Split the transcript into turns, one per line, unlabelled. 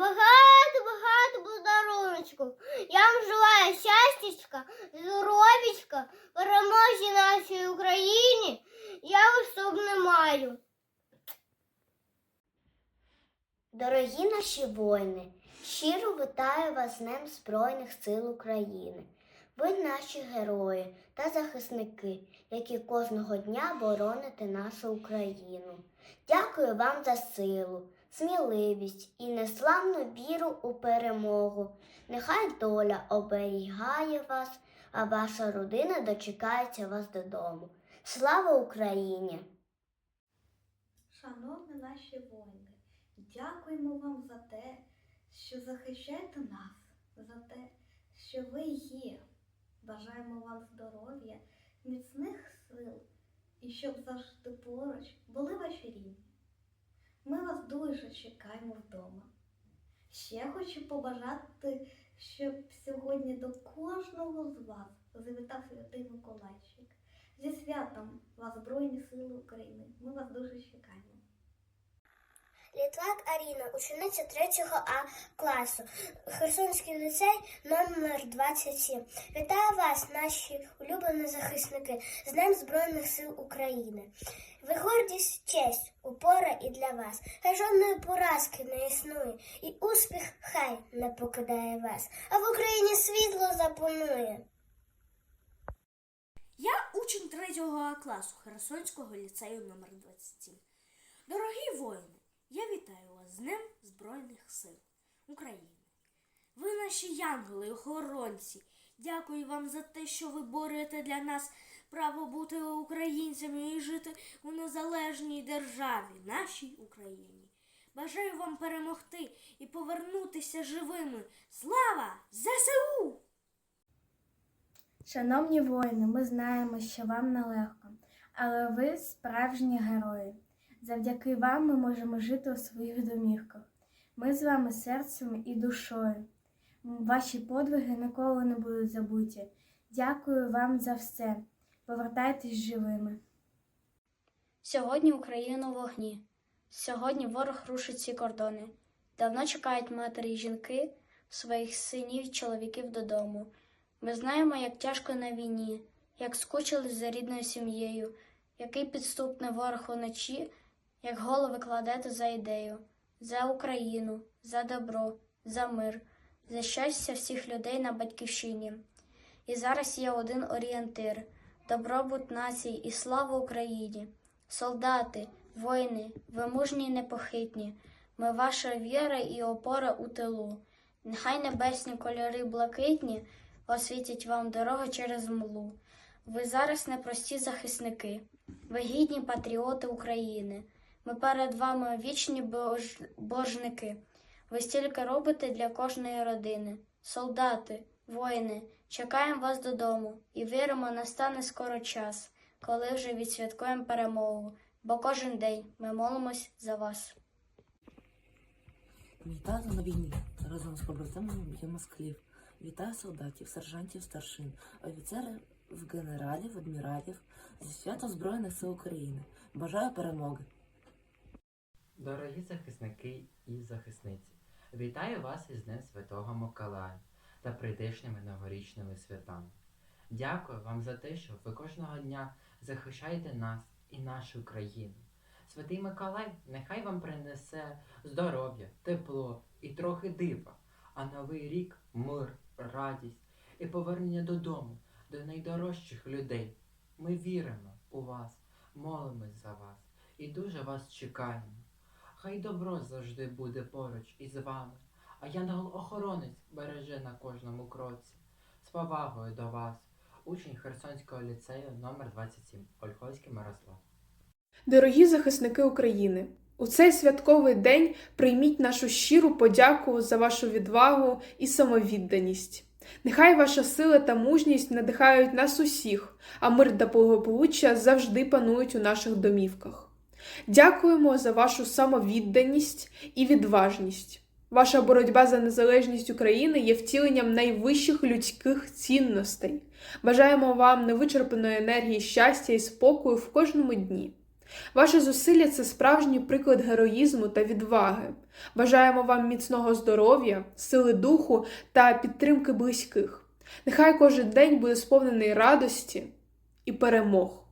багато-багато подаруночків. Я вам желаю щастячка, здоров'ячка, перемозі нашій Україні. Я вас маю. Дорогі наші воїни, щиро вітаю вас з Днем Збройних сил України. Ви наші герої та захисники, які кожного дня бороните нашу Україну. Дякую вам за силу, сміливість і неславну віру у перемогу. Нехай доля оберігає вас, а ваша родина дочекається вас додому. Слава Україні!
Шановні наші воїни, дякуємо вам за те, що захищаєте нас, за те, що ви є. Бажаємо вам здоров'я, міцних сил і щоб завжди поруч були ваші рідні. Ми вас дуже чекаємо вдома. Ще хочу побажати, щоб сьогодні до кожного з вас завітав Святий Миколайчик. Зі святом вас Збройні Сили України. Ми вас дуже чекаємо.
Літвак Аріна, учениця 3 А класу, Херсонський ліцей номер 27. Вітаю вас, наші улюблені захисники, з Днем Збройних сил України. Ви гордість, честь, упора і для вас. Хай жодної поразки не існує, і успіх хай не покидає вас, а в Україні світло запанує.
Я учень 3 класу Херсонського ліцею номер 27. Дорогі воїни, я вітаю вас з Днем Збройних сил України. Ви наші янголи, охоронці. Дякую вам за те, що ви борете для нас право бути українцями і жити у незалежній державі, нашій Україні. Бажаю вам перемогти і повернутися живими. Слава ЗСУ!
Шановні воїни, ми знаємо, що вам нелегко, але ви справжні герої. Завдяки вам ми можемо жити у своїх домівках. Ми з вами серцем і душою. Ваші подвиги ніколи не будуть забуті. Дякую вам за все. Повертайтесь живими.
Сьогодні Україна у вогні. Сьогодні ворог рушить ці кордони. Давно чекають матері й жінки своїх синів й чоловіків додому. Ми знаємо, як тяжко на війні, як скучили за рідною сім'єю, який підступний ворог уночі, як голови кладете за ідею, за Україну, за добро, за мир, за щастя всіх людей на батьківщині. І зараз є один орієнтир добробут націй і слава Україні. Солдати, воїни, ви мужні й непохитні, ми ваша віра і опора у тилу. Нехай небесні кольори блакитні освітять вам дорогу через млу. Ви зараз непрості захисники, ви гідні патріоти України. Ми перед вами вічні бож... божники. Ви стільки робите для кожної родини. Солдати, воїни, чекаємо вас додому і віримо, настане скоро час, коли вже відсвяткуємо перемогу, бо кожен день ми молимось за вас.
Вітаю на війні разом з побратимами є москалів. Вітаю солдатів, сержантів, старшин, офіцерів, генералів, адміралів зі свято Збройних сил України. Бажаю перемоги.
Дорогі захисники і захисниці, вітаю вас із Днем Святого Миколая та прийдешніми новорічними святами. Дякую вам за те, що ви кожного дня захищаєте нас і нашу країну. Святий Миколай нехай вам принесе здоров'я, тепло і трохи дива, а новий рік мир, радість і повернення додому, до найдорожчих людей. Ми віримо у вас, молимось за вас і дуже вас чекаємо. Хай добро завжди буде поруч із вами, а янгол-охоронець береже на кожному кроці. З повагою до вас, учень Херсонського ліцею номер 27 Ольховський Мирослав.
Дорогі захисники України, у цей святковий день прийміть нашу щиру подяку за вашу відвагу і самовідданість. Нехай ваша сила та мужність надихають нас усіх, а мир та благополуччя завжди панують у наших домівках. Дякуємо за вашу самовідданість і відважність. Ваша боротьба за незалежність України є втіленням найвищих людських цінностей. Бажаємо вам невичерпаної енергії, щастя і спокою в кожному дні. Ваші зусилля це справжній приклад героїзму та відваги. Бажаємо вам міцного здоров'я, сили духу та підтримки близьких. Нехай кожен день буде сповнений радості і перемог.